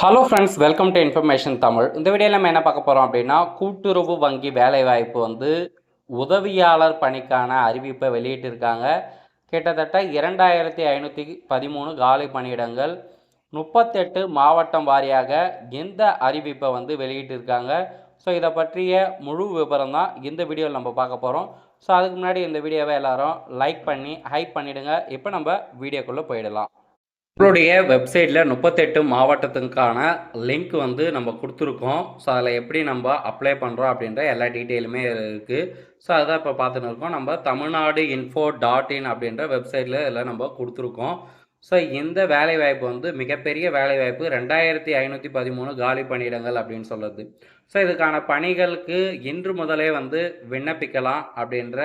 Hello friends welcome to information Tamil இந்த வீடியோவில் நம்ம என்ன பார்க்க போகிறோம் அப்படின்னா கூட்டுறவு வங்கி வேலைவாய்ப்பு வந்து உதவியாளர் பணிக்கான அறிவிப்பை வெளியிட்டிருக்காங்க. கிட்டத்தட்ட இரண்டாயிரத்தி ஐநூற்றி பதிமூணு காலி பணியிடங்கள் முப்பத்தெட்டு மாவட்டம் வாரியாக எந்த அறிவிப்பை வந்து வெளியிட்டிருக்காங்க. ஸோ இதை பற்றிய முழு விவரம் தான் இந்த வீடியோவில் நம்ம பார்க்க போகிறோம் ஸோ அதுக்கு முன்னாடி இந்த வீடியோவை எல்லாரும் லைக் பண்ணி ஹைப் பண்ணிவிடுங்க இப்போ நம்ம வீடியோக்குள்ளே போயிடலாம். நம்மளுடைய வெப்சைட்டில் முப்பத்தெட்டு மாவட்டத்துக்கான லிங்க் வந்து நம்ம கொடுத்துருக்கோம். ஸோ அதில் எப்படி நம்ம அப்ளை பண்ணுறோம் அப்படின்ற எல்லா டீட்டெயிலுமே இருக்குது ஸோ அதான் இப்போ பார்த்துன்னு இருக்கோம். நம்ம தமிழ்நாடு இன்ஃபோ டாட் இன் அப்படின்ற வெப்சைட்டில் இதில் நம்ம கொடுத்துருக்கோம். ஸோ இந்த வேலைவாய்ப்பு வந்து மிகப்பெரிய வேலைவாய்ப்பு ரெண்டாயிரத்தி ஐநூற்றி பதிமூணு காலி பணியிடங்கள் அப்படின்னு சொல்லுது ஸோ இதுக்கான பணிகளுக்கு இன்று முதலே வந்து விண்ணப்பிக்கலாம் அப்படின்ற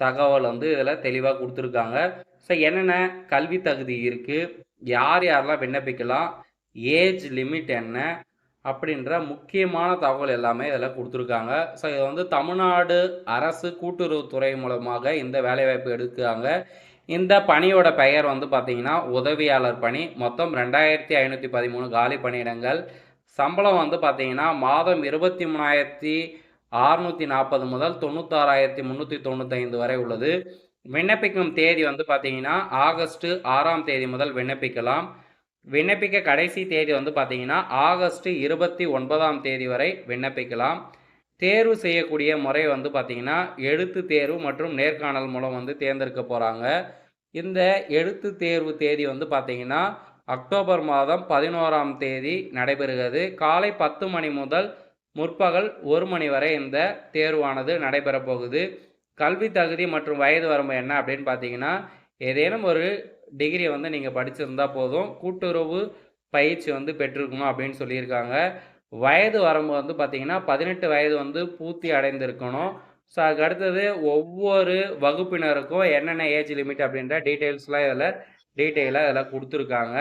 தகவல் வந்து இதில் தெளிவாக கொடுத்துருக்காங்க. ஸோ என்னென்ன கல்வி தகுதி இருக்குது யார் யாரெல்லாம் விண்ணப்பிக்கலாம் ஏஜ் லிமிட் என்ன அப்படின்ற முக்கியமான தகவல் எல்லாமே இதில் கொடுத்துருக்காங்க. ஸோ இது வந்து தமிழ்நாடு அரசு கூட்டுறவுத்துறை மூலமாக இந்த வேலைவாய்ப்பு எடுக்கிறாங்க. இந்த பணியோட பெயர் வந்து பார்த்திங்கன்னா உதவியாளர் பணி. மொத்தம் ரெண்டாயிரத்தி ஐநூற்றி பதிமூணு காலி பணியிடங்கள். சம்பளம் வந்து பார்த்திங்கன்னா மாதம் இருபத்தி மூணாயிரத்தி அறுநூற்றி நாற்பது முதல் தொண்ணூத்தாறாயிரத்தி முந்நூற்றி தொண்ணூத்தைந்து வரை உள்ளது. விண்ணப்பிக்கும் தேதி வந்து பார்த்தீங்கன்னா ஆகஸ்ட் ஆறாம் தேதி முதல் விண்ணப்பிக்கலாம். விண்ணப்பிக்க கடைசி தேதி வந்து பார்த்தீங்கன்னா ஆகஸ்ட் இருபத்தி ஒன்பதாம் தேதி வரை விண்ணப்பிக்கலாம். தேர்வு செய்யக்கூடிய முறை வந்து பார்த்தீங்கன்னா எழுத்து தேர்வு மற்றும் நேர்காணல் மூலம் வந்து தேர்ந்தெடுக்க போகிறாங்க இந்த எழுத்து தேர்வு தேதி வந்து பார்த்தீங்கன்னா அக்டோபர் மாதம் பதினோராம் தேதி நடைபெறுகிறது. காலை பத்து மணி முதல் முற்பகல் ஒரு மணி வரை இந்த தேர்வானது நடைபெறப் போகுது கல்வி தகுதி மற்றும் வயது வரம்பு என்ன அப்படின்னு பார்த்தீங்கன்னா ஏதேனும் ஒரு டிகிரி வந்து நீங்கள் படிச்சிருந்தா போதும். கூட்டுறவு பயிற்சி வந்து பெற்றிருக்கணும் அப்படின்னு சொல்லியிருக்காங்க. வயது வரம்பு வந்து பார்த்தீங்கன்னா பதினெட்டு வயது வந்து பூர்த்தி அடைந்திருக்கணும். ஸோ அதுக்கு அடுத்தது ஒவ்வொரு வகுப்பினருக்கும் என்னென்ன ஏஜ் லிமிட் அப்படின்ற டீட்டெயில்ஸ்லாம் இதில் டீட்டெயிலாக இதில் கொடுத்துருக்காங்க.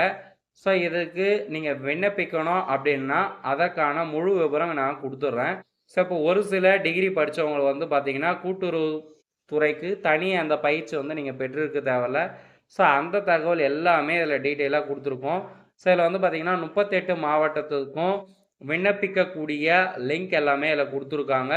ஸோ இதுக்கு நீங்கள் விண்ணப்பிக்கணும் அப்படின்னா அதற்கான முழு விவரம் நான் கொடுத்துட்றேன். ஸோ இப்போ ஒரு சில டிகிரி படித்தவங்களை வந்து பார்த்தீங்கன்னா கூட்டுறவு துறைக்கு தனி அந்த பயிற்சி வந்து நீங்கள் பெற்றிருக்க தேவையில்ல. ஸோ அந்த தகவல் எல்லாமே இதில் டீட்டெயிலாக கொடுத்துருக்கோம். ஸோ இதில் வந்து பார்த்தீங்கன்னா முப்பத்தெட்டு மாவட்டத்துக்கும் விண்ணப்பிக்கக்கூடிய லிங்க் எல்லாமே இதில் கொடுத்துருக்காங்க.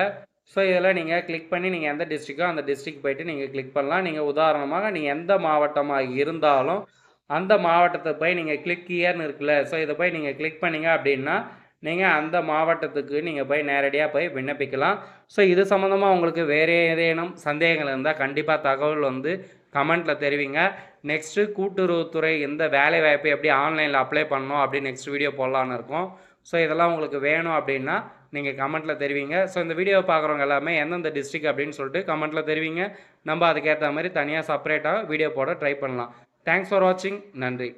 ஸோ இதில் நீங்கள் கிளிக் பண்ணி நீங்கள் எந்த டிஸ்ட்ரிக்கோ அந்த டிஸ்ட்ரிக் போயிட்டு நீங்கள் கிளிக் பண்ணலாம். நீங்கள் உதாரணமாக நீங்கள் எந்த மாவட்டமாக இருந்தாலும் அந்த மாவட்டத்தை போய் நீங்கள் கிளிக் இயர்னு இருக்குல்ல ஸோ இதை போய் நீங்கள் கிளிக் பண்ணீங்க அப்படின்னா நீங்கள் அந்த மாவட்டத்துக்கு நீங்கள் போய் நேரடியாக போய் விண்ணப்பிக்கலாம். ஸோ இது சம்மந்தமாக உங்களுக்கு வேறு ஏதேனும் சந்தேகங்கள் இருந்தால் கண்டிப்பாக தகவல் வந்து கமெண்ட்டில் தெரிவிங்க. நெக்ஸ்ட்டு கூட்டுறவுத்துறை எந்த வேலை வாய்ப்பு எப்படி ஆன்லைனில் அப்ளை பண்ணணும் அப்படின்னு நெக்ஸ்ட் வீடியோ போடலான்னு இருக்கோம். ஸோ இதெல்லாம் உங்களுக்கு வேணும் அப்படின்னா நீங்கள் கமெண்ட்டில் தெரிவிங்க. ஸோ இந்த வீடியோ பார்க்குறவங்க எல்லாமே எந்தெந்த டிஸ்ட்ரிக் அப்படின்னு சொல்லிட்டு கமெண்ட்டில் தெரிவிங்க. நம்ம அதுக்கேற்ற மாதிரி தனியாக செப்பரேட்டாக வீடியோ போட ட்ரை பண்ணலாம். தேங்க்ஸ் ஃபார் வாட்சிங் நன்றி.